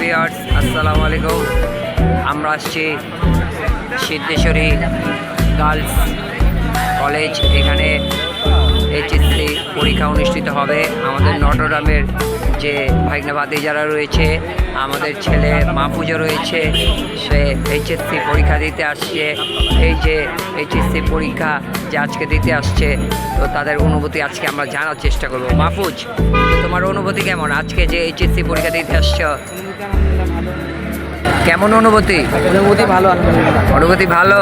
Viewers আসসালামু আলাইকুম আমরা আসছি সিদ্ধেশ্বরী গার্লস কলেজ। এখানে এইচএসসি পরীক্ষা অনুষ্ঠিত হবে। আমাদের নটরডামের যে ভাইগনাবাদী যারা রয়েছে আমাদের ছেলে মাহফুজও রয়েছে সে এইচএসসি পরীক্ষা দিতে আসছে। এই যে এইচএসসি পরীক্ষা যে আজকে দিতে আসছে তো তাদের অনুভূতি আজকে আমরা জানার চেষ্টা করব। মাহফুজ তোমার অনুভূতি কেমন? আজকে যে এইচএসসি পরীক্ষা দিতে আসছো কেমন অনুভূতি? অনুভূতি ভালো অনুভূতি ভালো?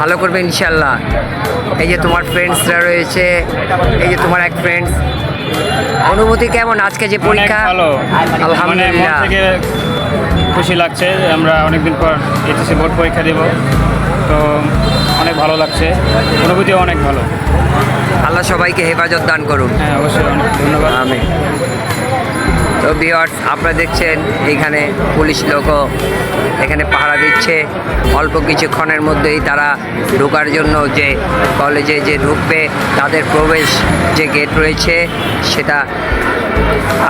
ভালো করবে ইনশাল্লাহ। এই যে তোমার ফ্রেন্ডসরা রয়েছে এই যে তোমার এক ফ্রেন্ডস অনুভূতি কেমন? আজকে যে পরীক্ষা? ভালো। মানে মন আলহামদুলিল্লাহ থেকে খুশি লাগছে আমরা অনেকদিন পর এইচএসসি বোর্ড পরীক্ষা দেব। তো অনেক ভালো লাগছে। অনুভূতি অনেক ভালো। আল্লাহ সবাইকে হেফাজত দান করুন। হ্যাঁ অবশ্যই অনেক ধন্যবাদ। আমি তো বিয়ার্স আপনারা দেখছেন এইখানে পুলিশ লোকও এখানে পাহারা দিচ্ছে। অল্প কিছুক্ষণের মধ্যেই তারা ঢোকার জন্য যে কলেজে যে ঢুকবে, তাদের প্রবেশ যে গেট রয়েছে, সেটা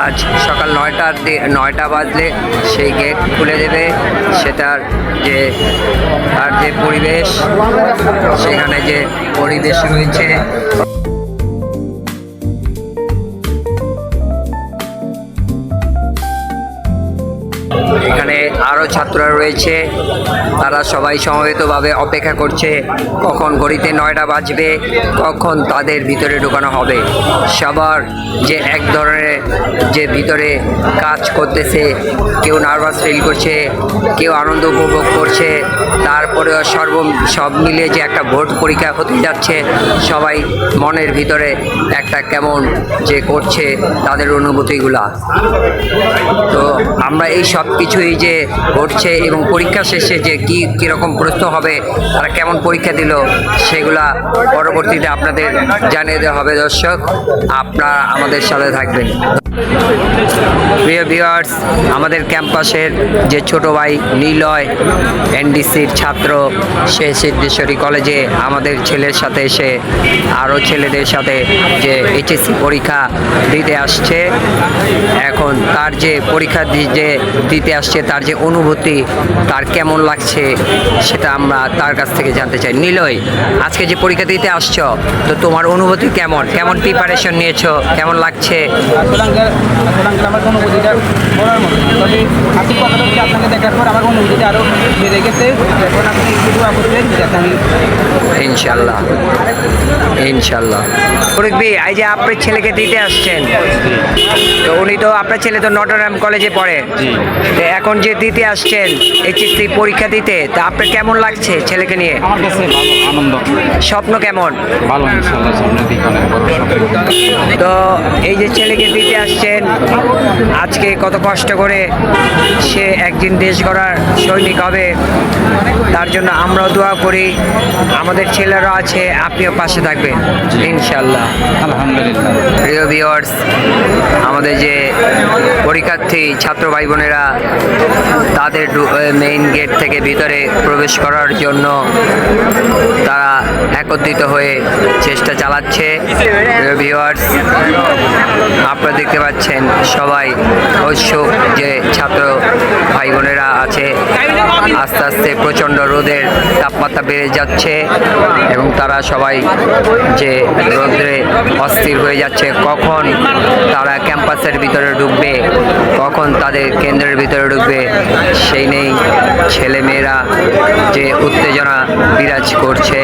আজ সকাল নয়টার নয়টা বাজলে সেই গেট খুলে দেবে। সেটার যে, তার যে পরিবেশ, সেখানে যে পরিবেশ রয়েছে। আরও ছাত্ররা রয়েছে। তারা সবাই সমবেতভাবে অপেক্ষা করছে, কখন ঘড়িতে নয়টা বাজবে, কখন তাদের ভিতরে ঢোকানো হবে। সবার যে এক ধরনের যে ভিতরে কাজ করতেছে, কেউ নার্ভাস ফিল করছে, কেউ আনন্দ উপভোগ করছে, তারপরেও সর্ব, সব মিলিয়ে যে একটা ভোট পরীক্ষা হতে যাচ্ছে, সবাই মনের ভিতরে একটা কেমন যে করছে তাদের অনুভূতিগুলা। তো আমরা এই সব কিছুই যে ঘটছে এবং পরীক্ষা শেষে যে কি কীরকম প্রশ্ন হবে, তারা কেমন পরীক্ষা দিল, সেগুলা পরবর্তীতে আপনাদের জানিয়ে দেওয়া হবে। দর্শক, আপনারা আমাদের সাথে থাকবেন। প্রিয় ভিউয়ার্স আমাদের ক্যাম্পাসের যে ছোট ভাই নিলয়, এনডিসির ছাত্র, সে সিদ্ধেশ্বরী কলেজে আমাদের ছেলের সাথে এসে, আরও ছেলেদের সাথে যে এইচএসসি পরীক্ষা দিতে আসছে। এখন তার যে পরীক্ষা যে দিতে আসছে, তার যে অনুভূতি, তার কেমন লাগছে, সেটা আমরা তার কাছ থেকে জানতে চাই। নিলয়, আজকে যে পরীক্ষা দিতে আসছো, তো তোমার অনুভূতি কেমন? কেমন প্রিপারেশন নিয়েছো? কেমন লাগছে? আমার অনুভূতিটা বলার মতো তবে কথাটা হচ্ছে আপনাকে দেখার পর আমার অনুভূতিটা আরও বেড়ে গেছে। এখন আপনি করবেন যাতে আমি ইনশাল্লাহ। ইনশাল্লাহ। এই যে আপনার ছেলেকে দিতে আসছেন তো উনি তো আপনার ছেলে তো নটরডাম কলেজে পড়ে। তো এখন যে দিতে আসছেন এইচএসসি পরীক্ষা দিতে তা আপনার কেমন লাগছে ছেলেকে নিয়ে? আমার কাছে ভালো আনন্দ। স্বপ্ন কেমন? ভালো ইনশাল্লাহ সামনের দিকে অনেক বড় স্বপ্ন। তো এই যে ছেলেকে দিতে আসছেন আজকে কত কষ্ট করে সে একদিন দেশ গড়ার সৈনিক হবে। তার জন্য আমরাও দোয়া করি আমাদের ছেলেরা আছে আপনিও পাশে থাকবেন ইনশাল্লাহ। আলহামদুলিল্লাহ। প্রিয় ভিওয়ার্স আমাদের যে পরীক্ষার্থী, ছাত্র ভাই বোনেরা তাদের মেইন গেট থেকে ভিতরে প্রবেশ করার জন্য তারা একত্রিত হয়ে চেষ্টা চালাচ্ছে। ভিউয়ার্স আপনারা দেখতে পাচ্ছেন সবাই উৎসুক যে ছাত্র আস্তে আস্তে প্রচণ্ড রোদের তাপমাত্রা বেড়ে যাচ্ছে এবং তারা সবাই যে রোদ্রে অস্থির হয়ে যাচ্ছে, কখন তারা ক্যাম্পাসের ভিতরে ঢুকবে, কখন তাদের কেন্দ্রের ভিতরে ঢুকবে, সেই নেই। ছেলে মেয়েরা যে উত্তেজনা বিরাজ করছে,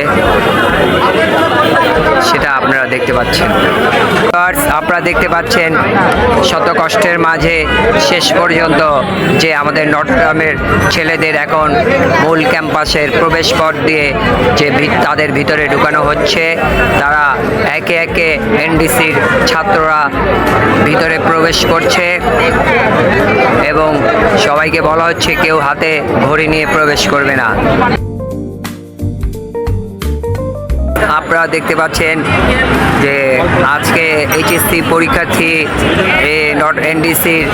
সেটা আপনারা দেখতে পাচ্ছেন। Viewers, আপনারা দেখতে পাচ্ছেন শত কষ্টের মাঝে শেষ পর্যন্ত যে আমাদের নটরডামের ছেলেদের এখন মূল ক্যাম্পাসের প্রবেশ পথ দিয়ে যে তাদের ভিতরে ঢুকানো হচ্ছে তারা একে একে এনডিসির ছাত্ররা ভিতরে প্রবেশ করছে এবং সবাইকে বলা হচ্ছে কেউ হাতে ঘড়ি নিয়ে প্রবেশ করবে না। আপনারা দেখতে পাচ্ছেন যে আজকে এইচএসসি পরীক্ষার্থী নট এনডিসির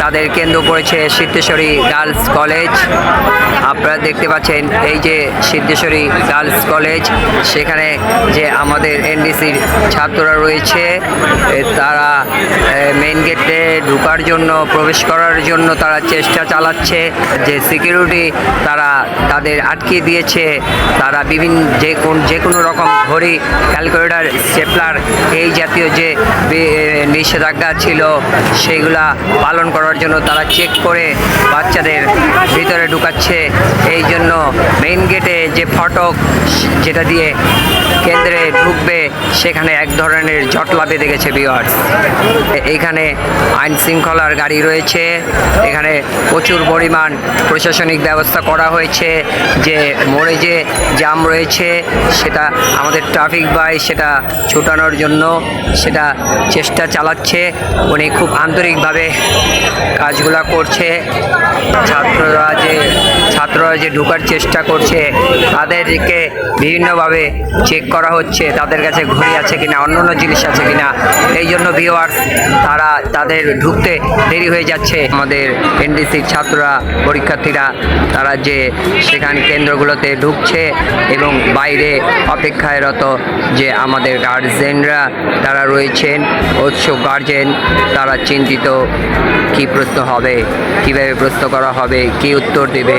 তাদের কেন্দ্র করেছে সিদ্ধেশ্বরী গার্লস কলেজ। আপনারা দেখতে পাচ্ছেন এই যে সিদ্ধেশ্বরী গার্লস কলেজ, সেখানে যে আমাদের এনডিসির ছাত্ররা রয়েছে তারা মেইন গেটে ঢোকার জন্য, প্রবেশ করার জন্য তারা চেষ্টা চালাচ্ছে। যে সিকিউরিটি তারা তাদের আটকে দিয়েছে, তারা বিভিন্ন যে কোন যে কোনো রকম ঘড়ি, ক্যালকুলেটার, স্টেপলার এই জাতীয় যে নিষেধাজ্ঞা ছিল, সেইগুলা পালন করার জন্য তারা চেক করে বাচ্চাদের ভিতরে ঢুকাচ্ছে। এই জন্য মেইন গেটে যে ফটক, যেটা দিয়ে কেন্দ্রে ঢুকবে, সেখানে এক ধরনের জটলা বেঁধে গেছে বিওয়ার্স এইখানে আইন শৃঙ্খলার গাড়ি রয়েছে, এখানে প্রচুর পরিমাণ প্রশাসনিক ব্যবস্থা করা হয়েছে, যে মোড়ে যে জাম রয়েছে, সেটা আমাদের ট্রাফিক বাই, সেটা ছুটানোর জন্য, সেটা চেষ্টা চালাচ্ছে। উনি খুব আন্তরিকভাবে কাজগুলা করছে। ছাত্ররা যে ছাত্ররা যে ঢোকার চেষ্টা করছে, তাদেরকে বিভিন্নভাবে চেক করা হচ্ছে, তাদের কাছে ঘড়ি আছে কিনা অন্য অন্য জিনিস আছে কিনা। এই জন্য ভিওয়ার্স তারা তাদের ঢুকতে দেরি হয়ে যাচ্ছে। আমাদের এনডিসির ছাত্ররা, পরীক্ষার্থীরা, তারা যে সেখান কেন্দ্রগুলোতে ঢুকছে এবং বাইরে অপেক্ষায়রত যে আমাদের গার্জেনরা তারা রয়েছেন উৎসুক গার্জেন তারা চিন্তিত কি প্রশ্ন হবে, কীভাবে প্রশ্ন করা হবে, কি উত্তর দেবে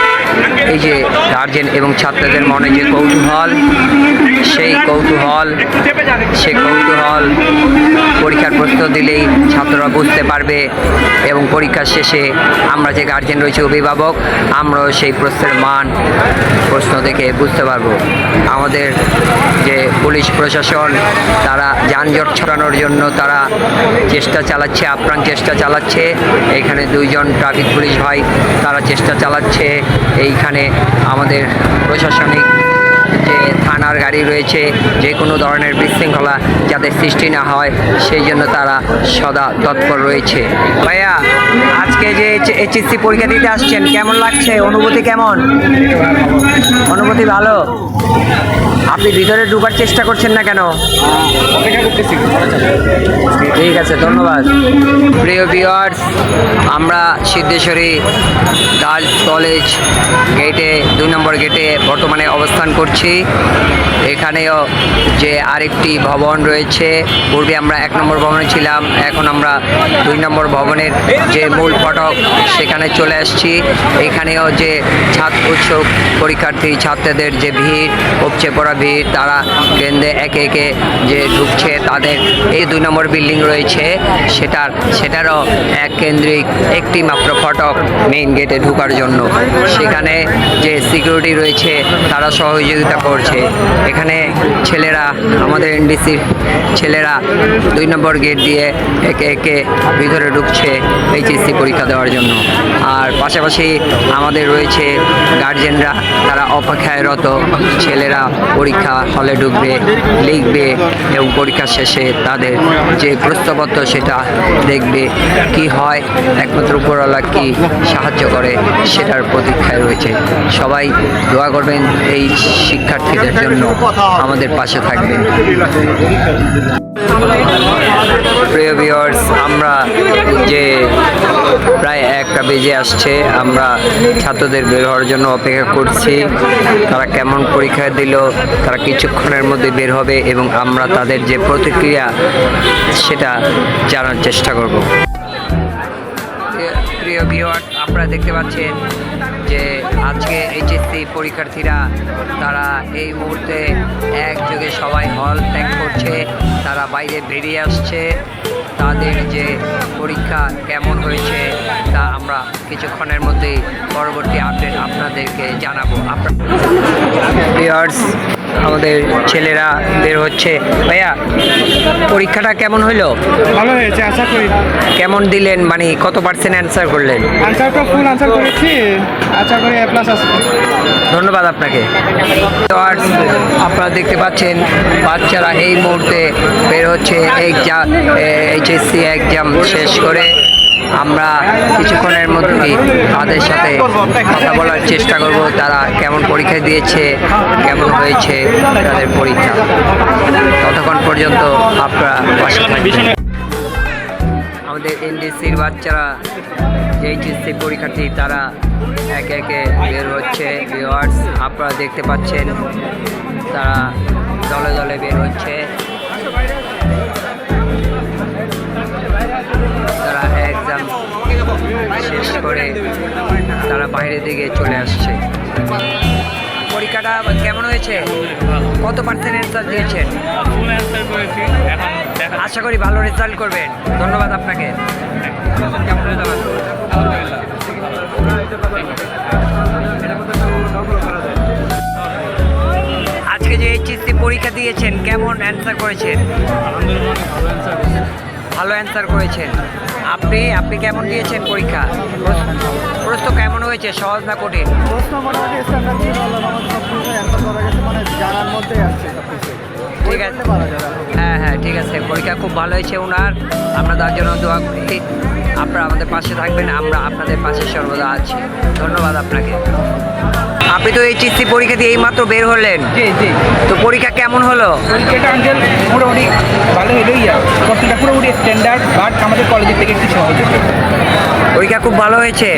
এই যে গার্জেন এবং ছাত্রদের মনে যে কৌতূহল, সেই কৌতূহল সেই কৌতূহল পরীক্ষার প্রশ্ন দিলেই ছাত্ররা বুঝতে পারবে এবং পরীক্ষার শেষে আমরা যে গার্জেন রয়েছে অভিভাবক, আমরাও সেই প্রশ্নের মান, প্রশ্ন দেখে বুঝতে পারব। আমাদের যে পুলিশ প্রশাসন, তারা যানজট ছড়ানোর জন্য তারা চেষ্টা চালাচ্ছে, আপ্রাণ চেষ্টা চালাচ্ছে। এখানে দুইজন ট্রাফিক পুলিশ ভাই, তারা চেষ্টা চালাচ্ছে। এইখানে আমাদের প্রশাসনিক যে থানার গাড়ি রয়েছে, যে কোনো ধরনের বিশৃঙ্খলা যাতে সৃষ্টি না হয়, সেই জন্য তারা সদা তৎপর রয়েছে। ভাইয়া, আজকে যে এইচএসসি পরীক্ষা দিতে আসছেন, কেমন লাগছে? অনুভূতি কেমন? অনুভূতি ভালো? আপনি ভিতরে ঢোকার চেষ্টা করছেন না কেন? ঠিক আছে, ধন্যবাদ। প্রিয় ভিউয়ার্স আমরা সিদ্ধেশ্বরী গার্লস কলেজ গেটে, দুই নম্বর গেটে বর্তমানে অবস্থান করছি। এখানেও যে আরেকটি ভবন রয়েছে, পূর্বে আমরা এক নম্বর ভবনে ছিলাম, এখন আমরা দুই নম্বর ভবনের যে মূল ফটক, সেখানে চলে আসছি। এখানেও যে ছাত্র উৎসুক পরীক্ষার্থী, ছাত্রদের যে ভিড়, উপচে পড়া ভিড়, তারা কেন্দ্রে একে একে যে ঢুকছে, তাদের এই দুই নম্বর বিল্ডিং রয়েছে। সেটার, সেটারও এক কেন্দ্রিক একটি মাত্র ফটক মেইন গেটে ঢুকার জন্য। সেখানে যে সিকিউরিটি রয়েছে, তারা সহযোগিতা করছে। এখানে ছেলেরা, আমাদের এনডিসির ছেলেরা দুই নম্বর গেট দিয়ে একে একে ভিতরে ঢুকছে এইচএসসি পরীক্ষা দেওয়ার জন্য। আর পাশাপাশি আমাদের রয়েছে গার্জেনরা তারা অপেক্ষায়রত ছেলেরা পরীক্ষা হলে ঢুকবে লিখবে এবং পরীক্ষা শেষে তাদের যে প্রশ্নপত্র সেটা দেখবে কি হয়, একমাত্র উপরওয়ালা কি সাহায্য করে সেটার প্রতীক্ষায় রয়েছে। সবাই দোয়া করবেন এই শিক্ষার্থীদের জন্য আমাদের পাশে থাকবেন প্রিয় ভিউয়ার্স আমরা যে একটা বেজে আসছে। আমরা ছাত্রদের বের হওয়ার জন্য অপেক্ষা করছি। তারা কেমন পরীক্ষা দিল, তারা কিছুক্ষণের মধ্যে বের হবে এবং আমরা তাদের যে প্রতিক্রিয়া, সেটা জানার চেষ্টা করব। প্রিয় ভিউয়ার আপনারা দেখতে পাচ্ছেন যে আজকে এইচএসসি পরীক্ষার্থীরা, তারা এই মুহূর্তে একযোগে সবাই হল ত্যাগ করছে। তারা বাইরে বেরিয়ে আসছে। তাদের যে পরীক্ষা কেমন হয়েছে তা আমরা কিছুক্ষণের মধ্যেই পরবর্তী আপডেট আপনাদেরকে জানাব। আমাদের ছেলেরা বের হচ্ছে। ভাইয়া পরীক্ষাটা কেমন হইল? ভালো হয়েছে আশা করি। কেমন দিলেন? মানে কত পার্সেন্ট অ্যান্সার করলেন? আনসারটা ফুল আনসার করেছি। আশা করি এ প্লাস আসবে। ধন্যবাদ আপনাকে। তো আর আপনারা দেখতে পাচ্ছেন বাচ্চারা এই মুহূর্তে বের হচ্ছে। এইচএসসি এক্সাম শেষ করে। আমরা কিছুক্ষণের মধ্যেই তাদের সাথে কথা বলার চেষ্টা করব, তারা কেমন পরীক্ষা দিয়েছে, কেমন হয়েছে তাদের পরীক্ষা। ততক্ষণ পর্যন্ত আপনারা আমাদের এনডিসির বাচ্চারা, এইচএসসি পরীক্ষার্থী, তারা একে একে বের হচ্ছে ভিওয়ার্স আপনারা দেখতে পাচ্ছেন, তারা দলে দলে বের হচ্ছে। বাইরের দিকে চলে আসছে। পরীক্ষাটা কেমন হয়েছে? কত পার্সেন্ট অ্যান্সার দিয়েছেন? আশা করি ভালো রেজাল্ট করবেন। ধন্যবাদ আপনাকে। আজকে যে এইচএসসি পরীক্ষা দিয়েছেন, কেমন অ্যান্সার করেছেন? ভালো অ্যান্সার করেছেন। আপনি আপনি কেমন দিয়েছেন পরীক্ষা? প্রশ্ন- কেমন হয়েছে? সহজ না কঠিন? প্রশ্ন মোটামুটি স্ট্যান্ডার্ড ভালো অ্যান্সার করা গেছে মানে জানার সব কিছু। ঠিক আছে। হ্যাঁ হ্যাঁ ঠিক আছে। পরীক্ষা খুব ভালো হয়েছে ওনার। আমরা তার জন্য দোয়া করি। আপনারা আমাদের পাশে থাকবেন আমরা আপনাদের পাশে সর্বদা আছি। ধন্যবাদ আপনাকে। আপনি তো এইচএসসি পরীক্ষা দিয়ে এইমাত্র বের হলেন। জি জি। তো পরীক্ষা কেমন হলো? পরীক্ষাটা আঙ্কেল মোটামুটি ভালো হলোই আর। সবটা পুরোপুরি স্ট্যান্ডার্ড বাট আমাদের কলেজের থেকে একটু সহজ পরীক্ষা খুব ভালো হয়েছে।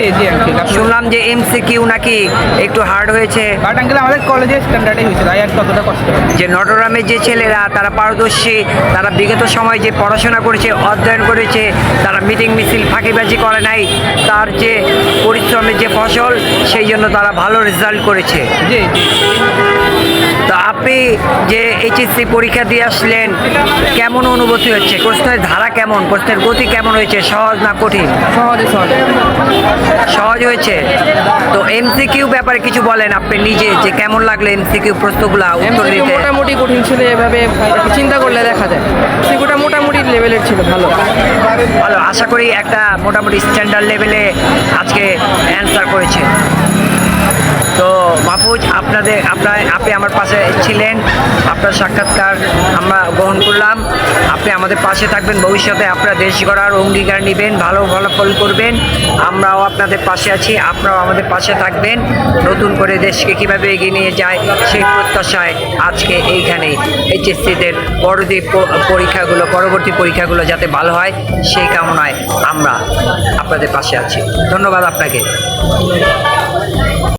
শুনলাম যে এমসি কিউ নাকি একটু হার্ড হয়েছে। বাট আঙ্কেল আমাদের কলেজের স্ট্যান্ডার্ডই হয়েছে তাই আর ততটা কষ্ট যে নটরামের যে ছেলেরা তারা পারদর্শী তারা বিগত সময় যে পড়াশোনা করেছে অধ্যয়ন করেছে তারা মিটিং মিছিল ফাঁকিবাজি করে নাই তার যে পরিশ্রমের যে ফসল সেই জন্য তারা ভালো রেজাল্ট করেছে। জি জি। তো আপনি যে এইচএসসি পরীক্ষা দিয়ে আসলেন কেমন অনুভূতি হচ্ছে? প্রশ্নের ধারা কেমন? প্রশ্নের গতি কেমন হয়েছে? সহজ না কঠিন? সহজে সহজে। সহজ হয়েছে? তো এমসিকিউ ব্যাপারে কিছু বলেন আপনি নিজে যে কেমন লাগল এমসিকিউ প্রশ্নগুলো উত্তর দিতে? মোটামুটি কঠিন ছিল এভাবে চিন্তা করলে দেখা যায়। সিকিউটা মোটামুটি লেভেলের ছিল ভালো। ভালো আশা করি একটা মোটামুটি স্ট্যান্ডার্ড লেভেলে আজকে অ্যান্সার করেছে। তো মাহফুজ, আপনাদের, আপনার, আপনি আমার পাশে ছিলেন, আপনার সাক্ষাৎকার আমরা গ্রহণ করলাম। আপনি আমাদের পাশে থাকবেন, ভবিষ্যতে আপনারা দেশ গড়ার অঙ্গীকার নেবেন, ভালো ফলাফল করবেন। আমরাও আপনাদের পাশে আছি, আপনারাও আমাদের পাশে থাকবেন। নতুন করে দেশকে কীভাবে এগিয়ে নিয়ে যায়, সেই প্রত্যাশায় আজকে এইখানে এইচএসসিদের পরবর্তী পরীক্ষাগুলো পরবর্তী পরীক্ষাগুলো যাতে ভালো হয়, সেই কামনায় আমরা আপনাদের পাশে আছি। ধন্যবাদ আপনাকে।